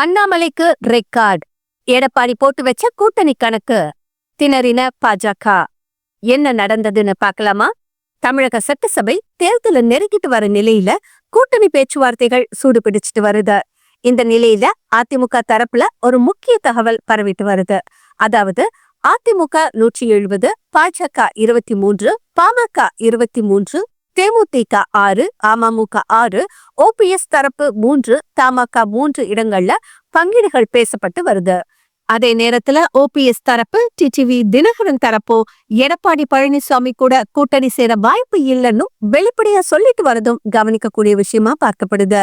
அண்ணாமலைக்கு ரெக்கார்ட் எடப்பாடி போட்டு வச்ச கூட்டணி கணக்கு. திணறின பாஜக. என்ன நடந்ததுன்னு பார்க்கலாமா? தமிழக சட்டசபை தேர்தல நெருங்கிட்டு வர நிலையில கூட்டணி பேச்சுவார்த்தைகள் சூடு பிடிச்சிட்டு வருது. இந்த நிலையில அதிமுக தரப்புல ஒரு முக்கிய தகவல் பரவிட்டு வருது. அதாவது அதிமுக நூற்றி எழுபது பாஜக இருபத்தி மூன்று பாமக இருபத்தி மூன்று தேமுதிக ஆறு அமமுக ஆறு ஓபிஎஸ் தரப்பு மூன்று தமாக மூன்று இடங்கள்ல பங்கீடுகள் பேசப்பட்டு வருது. அதே நேரத்துல ஓபிஎஸ் தரப்பு டிடிவி தினகரன் தரப்போ எடப்பாடி பழனிசாமி கூட கூட்டணி சேர வாய்ப்பு இல்லைன்னு வெளிப்படையா சொல்லிட்டு வரதும் கவனிக்கக்கூடிய விஷயமா பார்க்கப்படுது.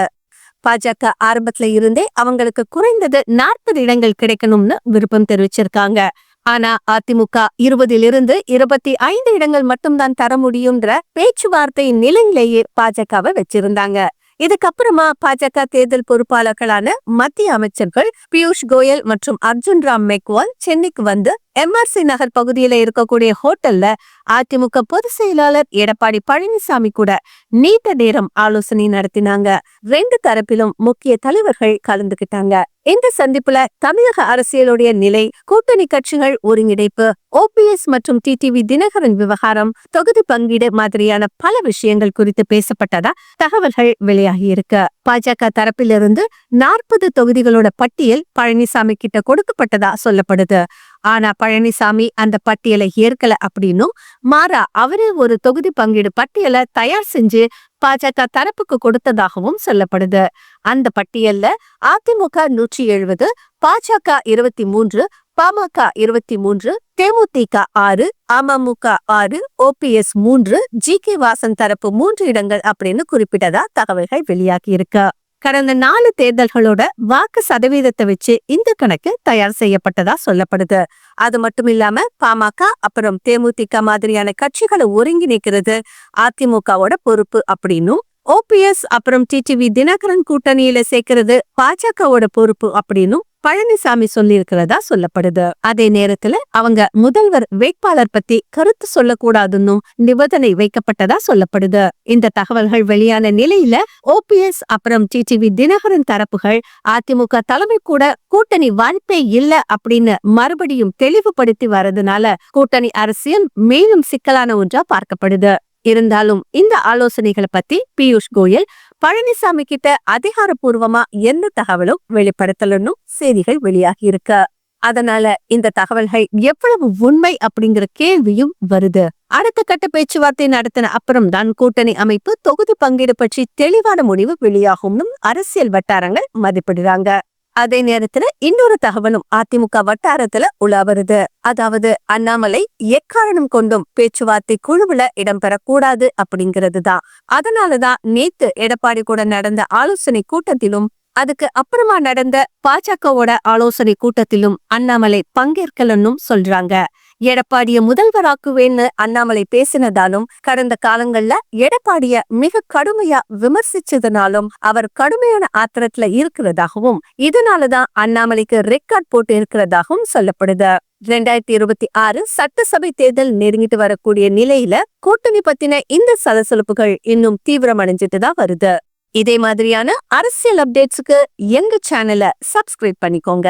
பாஜக ஆரம்பத்துல இருந்தே அவங்களுக்கு குறைந்தது நாற்பது இடங்கள் கிடைக்கணும்னு விருப்பம் தெரிவிச்சிருக்காங்க. ஆனா அதிமுக இருபதிலிருந்து இருபத்தி ஐந்து இடங்கள் மட்டும்தான் தர முடியும்ன்ற பேச்சுவார்த்தை நிலையிலேயே பாஜகவை வச்சிருந்தாங்க. இதுக்கப்புறமா பாஜக தேர்தல் பொறுப்பாளர்களான மத்திய அமைச்சர்கள் பியூஷ் கோயல் மற்றும் அர்ஜுன் ராம் மெக்வால் சென்னைக்கு வந்து எம்ஆர்சி நகர் பகுதியில இருக்கக்கூடிய ஹோட்டல்ல அதிமுக பொதுச் செயலாளர் எடப்பாடி பழனிசாமி கூட நீண்ட நேரம் ஆலோசனை நடத்தினாங்க. ரெண்டு தரப்பிலும் முக்கிய தலைவர்கள் கலந்துகிட்டாங்க. இந்த சந்திப்புல தமிழக அரசியலுடைய நிலை கூட்டணி கட்சிகள் ஒருங்கிணைப்பு ஓபிஎஸ் மற்றும் டிடிவி தினகரன் விவகாரம் தொகுதி பங்கீடு மாதிரியான பல விஷயங்கள் குறித்து பேசப்பட்டதா தகவல்கள் வெளியாகி இருக்கு பாஜக தரப்பிலிருந்து நாற்பது தொகுதிகளோட பட்டியல் பழனிசாமி கிட்ட கொடுக்கப்பட்டதா சொல்லப்படுது. ஆனா பழனிசாமி அந்த பட்டியலை ஏற்கல அப்படின்னும் மாறா அவரே ஒரு தொகுதி பங்கீடு பட்டியலை தயார் செஞ்சு பாஜக தரப்புக்கு கொடுத்ததாகவும் சொல்லப்படுது. அந்த பட்டியல்ல அதிமுக நூற்றி எழுபது பாஜக இருபத்தி மூன்று பாமக இருபத்தி மூன்று தேமுதிக ஆறு அமமுக ஆறு ஓபிஎஸ் மூன்று ஜி கே வாசன் தரப்பு மூன்று இடங்கள் அப்படின்னு குறிப்பிட்டதா தகவல்கள் வெளியாகி இருக்கு. கடந்த நாலு தேர்தல்களோட வாக்கு சதவீதத்தை வச்சு இந்த கணக்கு தயார் செய்யப்பட்டதா சொல்லப்படுது. அது மட்டும் இல்லாம பாமக அப்புறம் தேமுதிக மாதிரியான கட்சிகளை ஒருங்கிணைக்கிறது அதிமுகவோட பொறுப்பு அப்படின்னும் ஓபிஎஸ் அப்புறம் டிடிவி தினகரன் கூட்டணியில சேர்க்கிறது பாஜகவோட பொறுப்பு அப்படின்னும் பழனிசாமி சொல்லியிருக்கிறதா சொல்லப்படுது. அதே நேரத்துல அவங்க முதல்வர் வேட்பாளர் பத்தி கருத்து சொல்லக்கூடாதுன்னும் நிபந்தனை வைக்கப்பட்டதா சொல்லப்படுது. இந்த தகவல்கள் வெளியான நிலையில ஓபிஎஸ் அப்புறம் டிடிவி தினகரன் தரப்புகள் அதிமுக தலைமை கூட கூட்டணி வாய்ப்பே இல்ல அப்படின்னு மறுபடியும் தெளிவுபடுத்தி வரதுனால கூட்டணி அரசியல் மேலும் சிக்கலான ஒன்றா பார்க்கப்படுது. இருந்தாலும் இந்த ஆலோசனைகளை பத்தி பியூஷ் கோயல் பழனிசாமி கிட்ட அதிகாரப்பூர்வமா எந்த தகவலும் வெளிப்படுத்தலன்னு செய்திகள் வெளியாகி இருக்கு. அதனால இந்த தகவல்கள் எவ்வளவு உண்மை அப்படிங்கிற கேள்வியும் வருது. அடுத்த கட்ட பேச்சுவார்த்தை நடத்தின அப்புறம் தான் கூட்டணி அமைப்பு தொகுதி பங்கீடு பற்றி தெளிவான முடிவு வெளியாகும்னு அரசியல் வட்டாரங்கள் மதிப்பிடுறாங்க. அதே நேரத்துல இன்னொரு தகவலும் அதிமுக வட்டாரத்துல உலா வருது அதாவது அண்ணாமலை எக்காரணம் கொண்டும் பேச்சுவார்த்தை குழுவுல இடம்பெறக்கூடாது அப்படிங்கிறது தான் அதனாலதான் நேத்து எடப்பாடி கூட நடந்த ஆலோசனை கூட்டத்திலும் அதுக்கு அப்புறமா நடந்த பாஜகவோட ஆலோசனை கூட்டத்திலும் அண்ணாமலை பங்கேற்கலன்னும் சொல்றாங்க. எடப்பாடிய முதல்வராக்குவேன்னு அண்ணாமலை பேசினதாலும் கடந்த காலங்கள்ல எடப்பாடிய மிக கடுமையா விமர்சிச்சதுனாலும் அவர் கடுமையான ஆத்திரத்துல இருக்கிறதாகவும் இதனாலதான் அண்ணாமலைக்கு ரெக்கார்ட் போட்டு இருக்கிறதாகவும் சொல்லப்படுது. ரெண்டாயிரத்தி இருபத்தி ஆறு சட்டசபை தேர்தல் நெருங்கிட்டு வரக்கூடிய நிலையில கூட்டணி பத்தின இந்த சலசலப்புகள் இன்னும் தீவிரமடைஞ்சிட்டு தான் வருது. இதே மாதிரியான அரசியல் அப்டேட்ஸுக்கு எங்க சேனலை சப்ஸ்கிரைப் பண்ணிக்கோங்க.